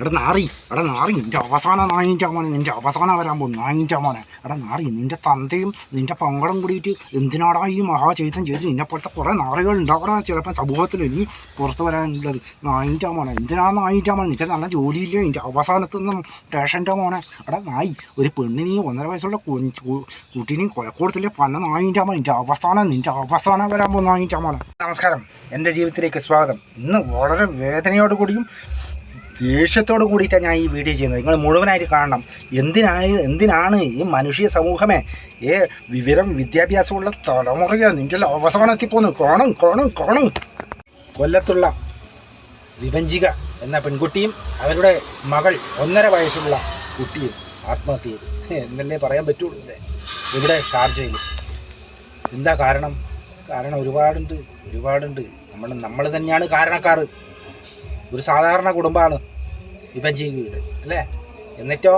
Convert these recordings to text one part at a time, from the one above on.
എടാ നാറി എടാ നാറി നിന്റെ അവസാന നായിന്റെ മോനെ നിന്റെ അവസാനം വരാൻ പോകും നായിന്റെ മോനെ. എടാ നാറി നിന്റെ തന്തയും നിന്റെ പങ്കടം കൂടിയിട്ട് എന്തിനാടാ ഈ മഹാചൈതം ചെയ്ത് നിന്നെപ്പോഴത്തെ കുറേ നാറികൾ ഉണ്ടാവടാ ചിലപ്പോൾ സമൂഹത്തിൽ ഇനി പുറത്ത് വരാനുള്ളത്. നായിന്റെ മോനെ എന്തിനാ നായിന്റെ മോനെ? നിന്റെ നല്ല ജോലിയില്ലേ? നിന്റെ അവസാനത്ത് നിന്നും സ്റ്റേഷന്റെ മോനെ. എടാ നായി ഒരു പെണ്ണിനെയും ഒന്നര വയസ്സുള്ള കുട്ടീനെയും കൊലക്കൂടത്തില്ലേ പന്ന നായിന്റെ മോനെ നിന്റെ അവസാനം നിന്റെ അവസാനം വരാൻ പോകും നായിന്റെ മോനെ. നമസ്കാരം. എന്റെ ജീവിതത്തിലേക്ക് സ്വാഗതം. ഇന്ന് വളരെ വേദനയോട് കൂടിയും ദേഷ്യത്തോട് കൂടിയിട്ടാണ് ഞാൻ ഈ വീഡിയോ ചെയ്യുന്നത്. നിങ്ങൾ മുഴുവനായിട്ട് കാണണം. എന്തിനായി എന്തിനാണ് ഈ മനുഷ്യ സമൂഹമേ? ഏ വിവരം വിദ്യാഭ്യാസമുള്ള തലമുറയോ. നിന്റെ അവസാനത്തിൽ പോന്നു കാണും കാണും കാണും. കൊല്ലത്തുള്ള വിഭഞ്ചിക എന്ന പെൺകുട്ടിയും അവരുടെ മകൾ ഒന്നര വയസ്സുള്ള കുട്ടിയും ആത്മഹത്യ ചെയ്തു എന്നല്ലേ പറയാൻ പറ്റുള്ളൂ ഇല്ലേ ഇവിടെ ഷാർജയിൽ. എന്താ കാരണം? കാരണം ഒരുപാടുണ്ട് ഒരുപാടുണ്ട്. നമ്മൾ നമ്മൾ തന്നെയാണ് കാരണക്കാർ. ഒരു സാധാരണ കുടുംബമാണ് വിഭജിക്കുക അല്ലേ? എന്നിട്ടോ?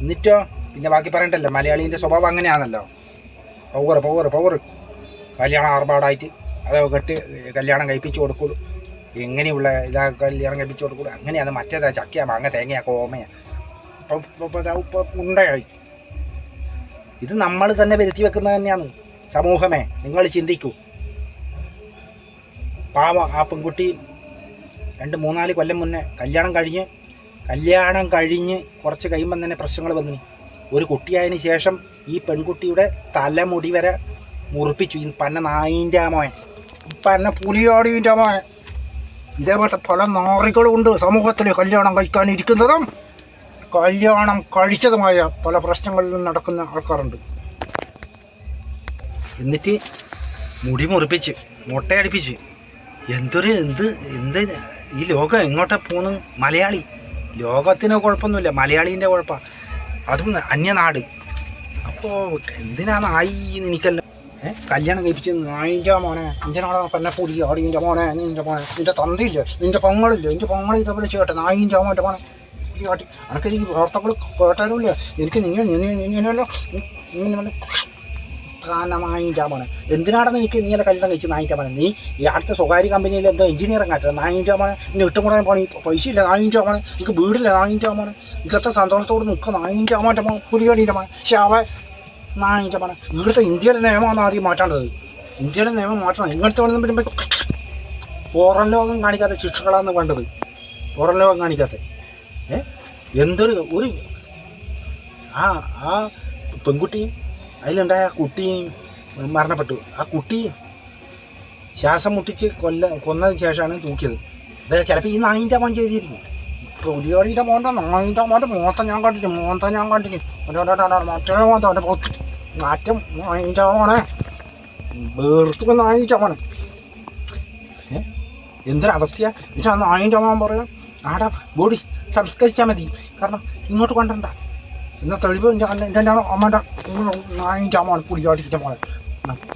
എന്നിട്ടോ? പിന്നെ ബാക്കി പറയണ്ടല്ലോ മലയാളീന്റെ സ്വഭാവം അങ്ങനെയാണല്ലോ. പവർ പവർ പവർ കല്യാണം ആർഭാടായിട്ട് അതോ കെട്ട് കല്യാണം കഴിപ്പിച്ച് കൊടുക്കുള്ളൂ എങ്ങനെയുള്ള ഇതാ കല്യാണം കഴിപ്പിച്ച് കൊടുക്കുള്ളൂ അങ്ങനെയാണ് മറ്റേതാ ചക്കയാ മാങ്ങ തേങ്ങയാ കോമയാ. ഉണ്ടയായി. ഇത് നമ്മൾ തന്നെ വരുത്തി വെക്കുന്നത് തന്നെയാണ് സമൂഹമേ. നിങ്ങൾ ചിന്തിക്കൂ. പാവം ആ പെൺകുട്ടി രണ്ട് മൂന്നാൽ കൊല്ലം മുന്നേ കല്യാണം കഴിഞ്ഞ് കല്യാണം കഴിഞ്ഞ് കുറച്ച് കഴിയുമ്പം തന്നെ പ്രശ്നങ്ങൾ വന്നു. ഒരു കുട്ടിയായതിനു ശേഷം ഈ പെൺകുട്ടിയുടെ തലമുടി വരെ മുറിപ്പിച്ചു. ഈ പന്ന നായിന്റെ മോൻ. പന്ന പുലിയോടിന്റെ മോൻ. ഇതേപോലത്തെ പല നാറികളുമുണ്ട് സമൂഹത്തിൽ കല്യാണം കഴിക്കാൻ ഇരിക്കുന്നതും കല്യാണം കഴിച്ചതുമായ പല പ്രശ്നങ്ങളിലും നടക്കുന്ന ആൾക്കാരുണ്ട്. എന്നിട്ട് മുടി മുറിപ്പിച്ച് മുട്ടയടിപ്പിച്ച്. എന്തൊരു എന്ത് എന്ത് ഈ ലോകം എങ്ങോട്ടാ പോണ്? മലയാളി. ലോകത്തിന് കുഴപ്പമൊന്നുമില്ല. മലയാളീന്റെ കുഴപ്പമാണ് അതും അന്യനാട്. അപ്പോൾ എന്തിനാണ് ആയി എന്ന് എനിക്കല്ല. കല്യാണം കഴിപ്പിച്ച് നായിന്റെ മോനെ. എന്തിനാണോ പന്നെ പൊടി ആടിന്റെ മോനെ. നിന്റെ മോനെ. നിന്റെ തന്തയില്ല? നിന്റെ പൊങ്ങളില്ല? നിന്റെ പൊങ്ങൾ ഇതേപോലെ ചെയ്യട്ടെ നായിന്റെ മോന്റെ മോനെ പൊടി ആട്ടി അനക്ക് ഈ വാർത്തകൾ കേട്ടാലുമില്ല എനിക്ക് നിങ്ങൾ ഇങ്ങനെയല്ലോ ഇങ്ങനെ പോണേ എന്തിനാണെന്ന് എനിക്ക് നീ എന്റെ കല്യാണം കഴിച്ച് നായിന്റെ പോണേ നീ ഈ അടുത്ത സ്വകാര്യ കമ്പനിയിൽ എന്തോ എഞ്ചിനീയറിംഗ് ആയിട്ട് നായിന്റെ പോണേ നിന്നെ ഇട്ടും കൂടാൻ പണി പൈസ ഇല്ല. നായിന്റെ പോണേ എനിക്ക് വീടില്ല. നായിന്റെ എനിക്ക് ഇതൊക്കെ സന്തോഷത്തോട് നിൽക്കുക നായിന്റെ മോന്റെ വേണ്ടിയിട്ട് പോണേ പക്ഷേ അവ നായിന്റെ പോണേ ഇവിടുത്തെ ഇന്ത്യയിലെ നിയമമാണ് ആദ്യം മാറ്റേണ്ടത്. ഇന്ത്യയുടെ നിയമം മാറ്റണം. ഇങ്ങനത്തെ വരുമ്പോൾ പുറം ലോകം കാണിക്കാത്ത ശിക്ഷകളാണ് വേണ്ടത്. പുറം ലോകം കാണിക്കാത്ത. ഏ? എന്തൊരു ഒരു ആ ആ പെൺകുട്ടിയും അതിലുണ്ടായ ആ കുട്ടിയും മരണപ്പെട്ടു. ആ കുട്ടി ശ്വാസം മുട്ടിച്ച് കൊല്ല കൊന്നതിന് ശേഷമാണ് തൂക്കിയത്. അതായത് ചിലപ്പോൾ ഈ നായിന്റെ മോൻ ചെയ്തിരിക്കും. പുലിയോടിയുടെ മോന്റെ നായിന്റെ മോന്റെ മോത്ത ഞാൻ കണ്ടിട്ട് മോത്ത ഞാൻ കണ്ടിട്ട്. മറ്റേ മോത്ത അവന്റെ പോത്ത് മാറ്റം നായിന്റെ മോനെ. വേർത്തു നായിന്റെ മോനെ? എന്തൊരവസ്ഥയാ? എന്നുവെച്ചാൽ നായിന്റെ മോൻ പറയാം ആടാ ബോഡി സംസ്കരിച്ചാൽ മതി. കാരണം ഇങ്ങോട്ട് കൊണ്ടണ്ട ഇന്ന തെളിവ് എന്റെ എന്റെ അമ്മന്റെ നായിന്റെ മോൻ പുലിയാട്ടിന്റെ മോനെ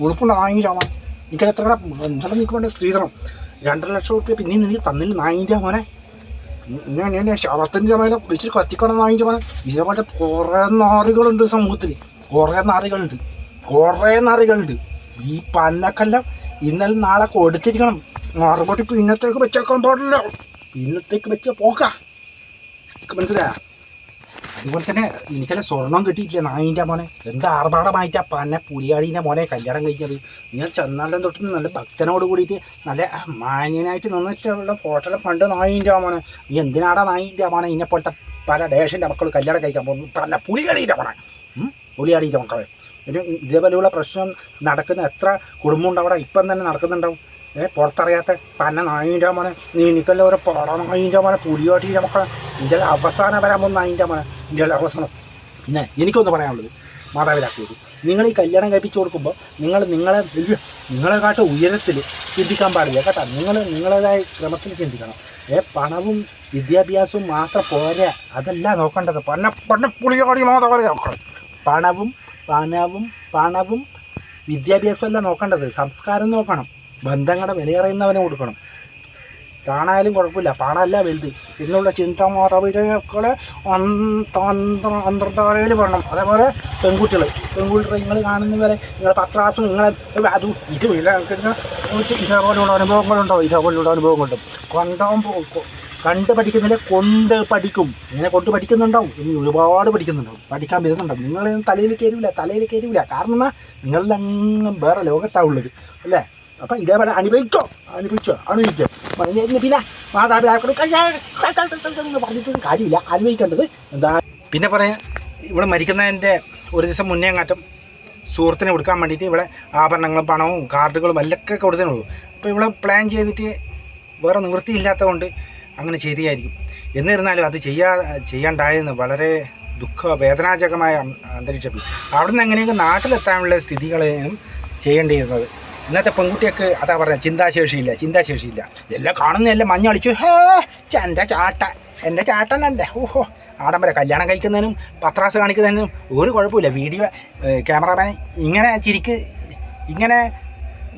ഉളുപ്പുണ്ട് നായിന്റെ മോൻ എനിക്കത് എത്ര എന്തെല്ലാം നിൽക്ക് വേണ്ട സ്ത്രീധനം. രണ്ടര ലക്ഷം റുപ്യ പിന്നെ നിനക്ക് തന്നില്ല നായിന്റെ മോനെ. ഞാൻ ഞാൻ ശവത്തിന്റെ മേലെ വിളിച്ചിട്ട് കത്തിക്കണം നായിന്റെ മോനെ ഇതേപോലെ കുറേ നാറുകളുണ്ട് സമൂഹത്തിൽ. കുറേ നാറുകളുണ്ട്. കുറേ നാറുകളുണ്ട്. ഈ പന്നക്കെല്ലാം ഇന്നലെ നാളെ കൊടുത്തിരിക്കണം. മറുപടി പിന്നത്തേക്ക് വെച്ചേക്കാൻ പാടില്ല. ഇന്നത്തേക്ക് വെച്ച പോക്കാ മനസ്സിലായ? അതുപോലെ തന്നെ എനിക്കല്ല സ്വർണം കിട്ടിയിട്ടില്ല. നായിന്റെ മോനെ. എന്താ ആർഭാടമായിട്ടാ പന്നെ പുലിയാടീന്റെ മോനെ കല്യാണം കഴിച്ചത് നിങ്ങൾ ചെന്നാലും തൊട്ട് നല്ല ഭക്തനോട് കൂടിയിട്ട് നല്ല മാന്യനായിട്ട് നിന്നിട്ടുള്ള ഫോട്ടോയിൽ പണ്ട് നായിന്റെ മോനെ. നീ എന്തിനാടാ നായിന്റെ മോനെ? ഇന്നെപ്പോലത്തെ പോലത്തെ പല ദേശന്റെ മക്കൾ കല്യാണം കഴിക്കാൻ പോകുന്നു. പല പുലിയാടീന്റെ മോനെ? പുലിയാടീന്റെ മക്കളെ. ഇതേപോലെയുള്ള പ്രശ്നം നടക്കുന്ന എത്ര കുടുംബം ഉണ്ടാവും ഇപ്പം തന്നെ നടക്കുന്നുണ്ടാവും. ഏ പുറത്തറിയാത്ത പന്ന നായിന്റെ മോനെ. നീ എനിക്കല്ല ഒരു പട നായിന്റെ മോനെ? പുലിയോട്ടിന്റെ മക്കളെ. ഇതിന്റെ അവസാനം വരാൻ പോകുന്ന നായിന്റെ മോനെ. ഇതിന്റെ അവസാനം. പിന്നെ എനിക്കൊന്ന് പറയാനുള്ളത് മാതാപിതാക്കളോട്. നിങ്ങൾ ഈ കല്യാണം കഴിപ്പിച്ച് കൊടുക്കുമ്പോൾ നിങ്ങൾ നിങ്ങളെ വലിയ നിങ്ങളെക്കാട്ട് ഉയരത്തിൽ ചിന്തിക്കാൻ പാടില്ല കേട്ടോ. നിങ്ങൾ നിങ്ങളേതായ ക്രമത്തിൽ ചിന്തിക്കണം. ഏ പണവും വിദ്യാഭ്യാസവും മാത്രം പോരാ. അതല്ല നോക്കേണ്ടത്. പണ പണ പുളിയോടി മാതാപിതാക്കൾ നോക്കണം പണവും പണവും പണവും വിദ്യാഭ്യാസമല്ല നോക്കേണ്ടത്. സംസ്കാരം നോക്കണം. ബന്ധങ്ങളുടെ വിലയറിയുന്നവന് കൊടുക്കണം. കാണായാലും കുഴപ്പമില്ല. പാടല്ല വലുത്. എന്നുള്ള ചിന്ത മാതാപിതാക്കളെ അന്തർധാരയിൽ വേണം അതേപോലെ പെൺകുട്ടികൾ പെൺകുട്ടികൾ നിങ്ങൾ കാണുന്നവരെ നിങ്ങളെ പത്രാസും നിങ്ങളെ അത് ഇത് ഇതേപോലെയുള്ള അനുഭവങ്ങളുണ്ടോ ഇതേപോലെയുള്ള അനുഭവങ്ങളുണ്ടോ കൊണ്ടാവും കണ്ട് പഠിക്കുന്നില്ല കൊണ്ട് പഠിക്കും. ഇങ്ങനെ കൊണ്ട് പഠിക്കുന്നുണ്ടാവും. ഇനി ഒരുപാട് പഠിക്കുന്നുണ്ടാവും. പഠിക്കാൻ വരുന്നുണ്ടാവും. നിങ്ങളെ തലയിൽ കയറില്ല. തലയിൽ കയറില്ല. കാരണം എന്നാൽ നിങ്ങളെല്ലാം വേറെ ലോകത്താണ് ഉള്ളത്. അല്ലേ? അപ്പം ഇതേപോലെ അനുഭവിക്കോ അനുഭവിച്ചോ ഇനി പിന്നെ മാതാപിതാക്കൾ കാര്യമില്ല അനുഭവിക്കേണ്ടത് എന്താ പിന്നെ പറയാം ഇവിടെ മരിക്കുന്നതിന്റെ ഒരു ദിവസം മുന്നേ അങ്ങാറ്റം സുഹൃത്തിനെ കൊടുക്കാൻ വേണ്ടിയിട്ട് ഇവിടെ ആഭരണങ്ങളും പണവും കാർഡുകളും എല്ലൊക്കെ കൊടുത്തേ അപ്പോൾ ഇവിടെ പ്ലാൻ ചെയ്തിട്ട് വേറെ നിവൃത്തിയില്ലാത്തതുകൊണ്ട് അങ്ങനെ ചെയ്തതായിരിക്കും എന്നിരുന്നാലും അത് ചെയ്യാ ചെയ്യാണ്ടായിരുന്നു വളരെ ദുഃഖ വേദനാജകമായ അന്തരീക്ഷത്തിൽ അവിടെ നിന്ന് എങ്ങനെയൊക്കെ നാട്ടിലെത്താനുള്ള സ്ഥിതികളെയും ചെയ്യേണ്ടിയിരുന്നത് ഇന്നത്തെ പെൺകുട്ടിയൊക്കെ അതാ പറഞ്ഞത് ചിന്താശേഷിയില്ല ചിന്താശേഷിയില്ല. എല്ലാം കാണുന്നതെല്ലാം മഞ്ഞളിച്ചു ഹേ എന്റെ ചാട്ട എന്റെ ചാട്ടനല്ലേ. ഓഹോ. ആഡംബര കല്യാണം കഴിക്കുന്നതിനും പത്രാസ് കാണിക്കുന്നതിനും ഒരു കുഴപ്പമില്ല. വീഡിയോ ക്യാമറമാൻ ഇങ്ങനെ ചിരിക്ക് ഇങ്ങനെ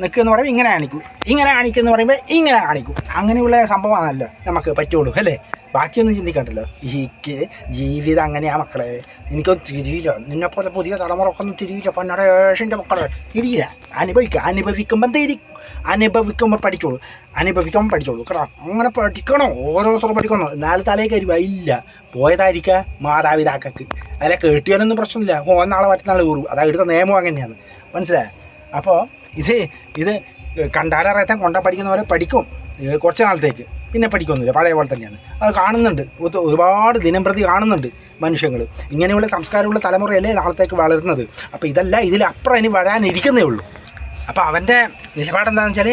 നിൽക്കുമെന്ന് പറയുമ്പോൾ ഇങ്ങനെ കാണിക്കും. ഇങ്ങനെ കാണിക്കുമെന്ന് പറയുമ്പോൾ ഇങ്ങനെ കാണിക്കും. അങ്ങനെയുള്ള സംഭവമാണല്ലോ നമുക്ക് പറ്റുള്ളൂ അല്ലേ? ബാക്കിയൊന്നും ചിന്തിക്കണ്ടല്ലോ. എനിക്ക് ക്ക് ജീവിതം അങ്ങനെയാ മക്കളെ. എനിക്കൊന്നും തിരിയില്ല. നിന്നെപ്പോലെ പുതിയ തലമുറക്കൊന്നും തിരിയില്ല. പന്നടേഷിന്റെ മക്കളെ. തിരിയില്ല. അനുഭവിക്കുക അനുഭവിക്കുമ്പം തിരി. അനുഭവിക്കുമ്പോൾ പഠിച്ചോളൂ. അനുഭവിക്കുമ്പോൾ പഠിച്ചോളൂ കേട്ടോ. അങ്ങനെ പഠിക്കണോ. ഓരോരുത്തരും പഠിക്കണോ. നാല് തലേ കരുവ ഇല്ല. പോയതായിരിക്കുക മാതാപിതാക്കൾക്ക്. അതിലെ കേട്ടിയാലൊന്നും പ്രശ്നമില്ല. ഓ നാളെ മറ്റന്നാൾ കയറും അതാ ഇവിടുത്തെ നിയമം അങ്ങനെയാണ്. മനസ്സിലായോ? അപ്പോൾ ഇത് ഇത് കണ്ടാലറിയാത്ത കൊണ്ട പഠിക്കുന്നവരെ പഠിക്കും. കുറച്ച് നാളത്തേക്ക്. പിന്നെ പഠിക്കൊന്നുമില്ല പഴയ പോലെ തന്നെയാണ്. അത് കാണുന്നുണ്ട്. ഒരുപാട് ദിനം പ്രതി കാണുന്നുണ്ട് മനുഷ്യങ്ങൾ ഇങ്ങനെയുള്ള സംസ്കാരമുള്ള തലമുറയല്ലേ നാളത്തേക്ക് വളരുന്നത്. അപ്പോൾ ഇതല്ല ഇതിലപ്പുറം ഇനി വരാനിരിക്കുന്നേ ഉള്ളൂ. അപ്പോൾ അവന്റെ നിലപാടെന്താണെന്ന് വെച്ചാൽ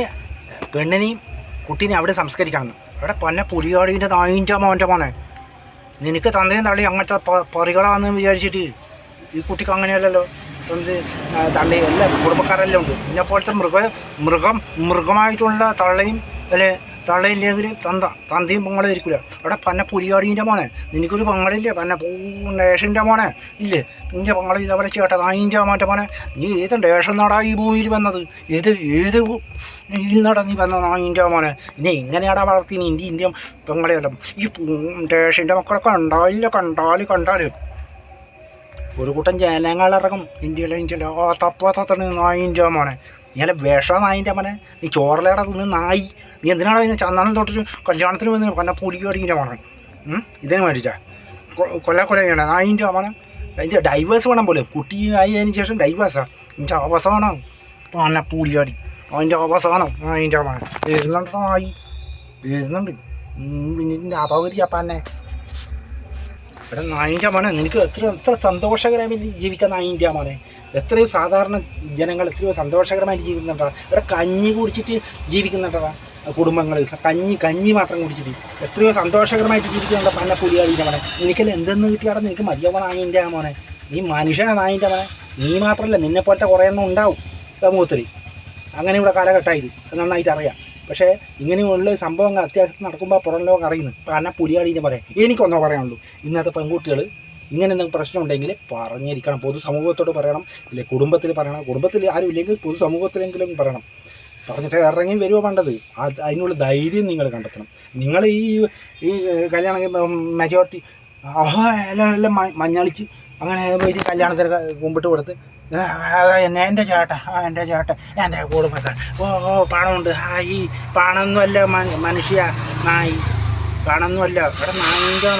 പെണ്ണിനെയും കുട്ടീനെ അവിടെ സംസ്കരിക്കണം. അവിടെ പൊന്നെ പുലിയോടിന്റെ നായിന്റെ മോന്റെ മോനെ. നിനക്ക് തന്തയും തള്ളി അങ്ങനത്തെ പൊറികളാണെന്ന് വിചാരിച്ചിട്ട് ഈ കുട്ടിക്ക് അങ്ങനെയല്ലല്ലോ? എന്ത് തള്ളി എല്ലാം കുടുംബക്കാരെല്ലാം ഉണ്ട്. ഇന്നെപ്പോലത്തെ മൃഗ മൃഗം മൃഗമായിട്ടുള്ള തള്ളയും അല്ലെ തള്ളയില്ലെങ്കിൽ തന്ത. തന്തയും പൊങ്ങളും ഇരിക്കില്ല അവിടെ പന്ന പുലിയാടീന്റെ മോനെ. നിനക്കൊരു പങ്ങളില്ലേ? പന്ന പൂണ്ടേഷന്റെ മോനെ. ഇല്ലേ? നിന്റെ പങ്ങളെ ഇതേപോലെ ചേട്ടാ നായിന്റെ മാറ്റ മോനെ. നീ ഏത് ഡേഷൻ നാടാ ഈ ഭൂമിയിൽ വന്നത്? ഏത് ഏത് ഇതിൽ നട നീ വന്ന നായിന്റെ മോനെ? ഇനി ഇങ്ങനെയാടാ വളർത്തി നീ ഇന്ത്യ ഇന്ത്യ പെങ്ങളെയല്ല ഈ ഡേഷിന്റെ മക്കളെ കണ്ടാലില്ല. കണ്ടാൽ കണ്ടാൽ ഒരു കൂട്ടം ജനങ്ങളിറങ്ങും ഇന്ത്യയിലെ ഇന്ത്യയിലെ ആ തപ്പ നായിന്റെ മോനെ. ഇങ്ങനെ വിഷം നായിന്റെ മനെ നീ ചോറലേടെ നിന്ന് നായി. നീ എന്തിനാണ് ഇതിനെ ചന്ദനം തൊട്ടിട്ട് കല്യാണത്തിന് വന്ന് കൊന്ന പുലിയോടിന്റെ മോനെ ഉം? ഇതിന് വേണ്ടിയിട്ടാ കൊല കൊല വേണം നായിന്റെ മോനെ അതിന്റെ ഡൈവേഴ്സ് വേണം പോലെ. കുട്ടി ആയതിനു ശേഷം ഡൈവേഴ്സാണ് എന്റെ അവസാനം പന്ന പുലിയാടി അതിന്റെ അവസാനം അതിന്റെ മോനെ എഴുതുന്നുണ്ട് നായി. എഴുതുന്നുണ്ട് പിന്നെ അപകരി അപ്പാന്നെ എടാ നായിന്റെ മോനെ നിനക്ക് എത്ര എത്ര സന്തോഷകരമായി ജീവിക്കാൻ നായിന്റെ മോനെ എത്രയോ സാധാരണ ജനങ്ങൾ എത്രയോ സന്തോഷകരമായിട്ട് ജീവിക്കുന്നുണ്ടാ? ഇവിടെ കഞ്ഞി കുടിച്ചിട്ട് ജീവിക്കുന്നുണ്ടാ? കുടുംബങ്ങൾ കഞ്ഞി കഞ്ഞി മാത്രം കുടിച്ചിട്ട്. എത്രയോ സന്തോഷകരമായിട്ട് ജീവിക്കുന്നുണ്ട്? പന്ന പുലിയാളിന്റെ മോനെ. നിനക്കല്ല എന്തെന്ന് കിട്ടിയാടെ നിനക്ക് മര്യാദ നായിന്റെ മോനെ. നീ മനുഷ്യനാണ് നായിന്റെ മോനെ. നീ മാത്രമല്ല നിന്നെ പോലത്തെ കുറേ എണ്ണം ഉണ്ടാവും സമൂഹത്തിൽ. അങ്ങനെ ഇവിടെ കാലഘട്ടമായി നന്നായിട്ട് അറിയാം. പക്ഷേ ഇങ്ങനെയുള്ള സംഭവങ്ങൾ അത്യാവശ്യം നടക്കുമ്പോൾ പുറം ലോകം അറിയുന്നു. കാരണം പുലിയാളിന്റെ പറയാം എനിക്കൊന്നോ പറയാനുള്ളൂ. ഇന്നത്തെ പെൺകുട്ടികൾ ഇങ്ങനെ എന്തെങ്കിലും പ്രശ്നം ഉണ്ടെങ്കിൽ പറഞ്ഞിരിക്കണം. പൊതുസമൂഹത്തോട് പറയണം. ഇല്ലെ കുടുംബത്തിൽ പറയണം. കുടുംബത്തിൽ ആരും ഇല്ലെങ്കിൽ പൊതുസമൂഹത്തിലെങ്കിലും പറയണം. പറഞ്ഞിട്ട് ഇറങ്ങി വരുമോ വേണ്ടത് അത് അതിനുള്ള ധൈര്യം നിങ്ങൾ കണ്ടെത്തണം. നിങ്ങൾ ഈ ഈ കല്യാണം മെജോറിറ്റി അഹോ എല്ലാം എല്ലാം മഞ്ഞളിച്ച് അങ്ങനെ പോയിട്ട് കല്യാണത്തിന് കുമ്പിട്ട് കൊടുത്ത് എന്നെ എന്റെ ചേട്ട എന്റെ ചേട്ട എന്റെ കുടുംബക്കാർ ഓ ഓ പണമുണ്ട്. ആ ഈ പണമൊന്നുമല്ല മനുഷ്യ നായി. പണമൊന്നുമല്ല. ഇവിടെ നായിന്റെ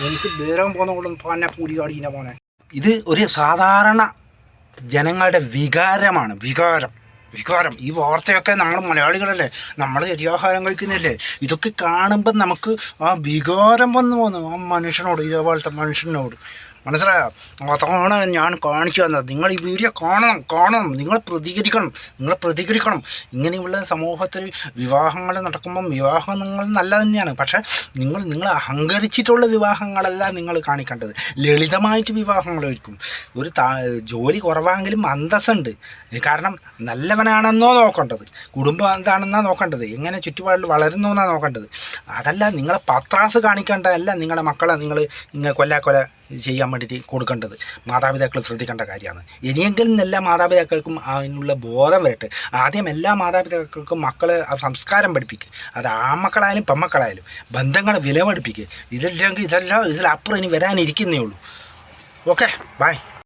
എനിക്ക് ദൂരം പോകുന്ന കൊള്ളും പന്നെ പൂരികാടീന്റെ മോനെ ഇത് ഒരു സാധാരണ ജനങ്ങളുടെ വികാരമാണ്. വികാരം. വികാരം. ഈ വാർത്തയൊക്കെ നമ്മൾ മലയാളികളല്ലേ? നമ്മൾ ശരിയാഹാരം കഴിക്കുന്നില്ലേ? ഇതൊക്കെ കാണുമ്പോൾ നമുക്ക് ആ വികാരം വന്നു പോകുന്നു ആ മനുഷ്യനോട് ഇതേപോലത്തെ മനുഷ്യനോട്. മനസ്സിലായോ? അതാണ് ഞാൻ കാണിച്ചു തന്നത്. നിങ്ങൾ ഈ വീഡിയോ കാണണം കാണണം. നിങ്ങൾ പ്രതികരിക്കണം. നിങ്ങൾ പ്രതികരിക്കണം. ഇങ്ങനെയുള്ള സമൂഹത്തിൽ വിവാഹങ്ങൾ നടക്കുമ്പം നിങ്ങൾ നല്ല തന്നെയാണ്. പക്ഷേ നിങ്ങൾ നിങ്ങൾ അഹങ്കരിച്ചിട്ടുള്ള വിവാഹങ്ങളല്ല നിങ്ങൾ കാണിക്കേണ്ടത്. ലളിതമായിട്ട് വിവാഹങ്ങളായിരിക്കും ഒരു ജോലി കുറവാണെങ്കിലും അന്തസ്സുണ്ട്. കാരണം നല്ലവനാണെന്നോ നോക്കേണ്ടത്. കുടുംബം എന്താണെന്നാ നോക്കേണ്ടത്. എങ്ങനെ ചുറ്റുപാടിൽ വളരുന്നു എന്നാണ് നോക്കേണ്ടത്. അതല്ല നിങ്ങളെ പത്രാസ് കാണിക്കേണ്ടതല്ല നിങ്ങളുടെ മക്കളെ നിങ്ങൾ ഇങ്ങനെ കൊല്ലാക്കൊല ചെയ്യാൻ വേണ്ടിയിട്ട് കൊടുക്കേണ്ടത്. മാതാപിതാക്കൾ ശ്രദ്ധിക്കേണ്ട കാര്യമാണ്. ഇനിയെങ്കിലും എല്ലാ മാതാപിതാക്കൾക്കും അതിനുള്ള ബോധം വരട്ടെ. ആദ്യം എല്ലാ മാതാപിതാക്കൾക്കും മക്കളെ സംസ്കാരം പഠിപ്പിക്കുക അത് ആൺമക്കളായാലും പെമ്മക്കളായാലും ബന്ധങ്ങളെ വില പഠിപ്പിക്കുക ഇതെല്ലാം ഇതെല്ലാം ഇതിലപ്പുറം ഇനി വരാനിരിക്കുന്നേ ഉള്ളൂ. Okay bye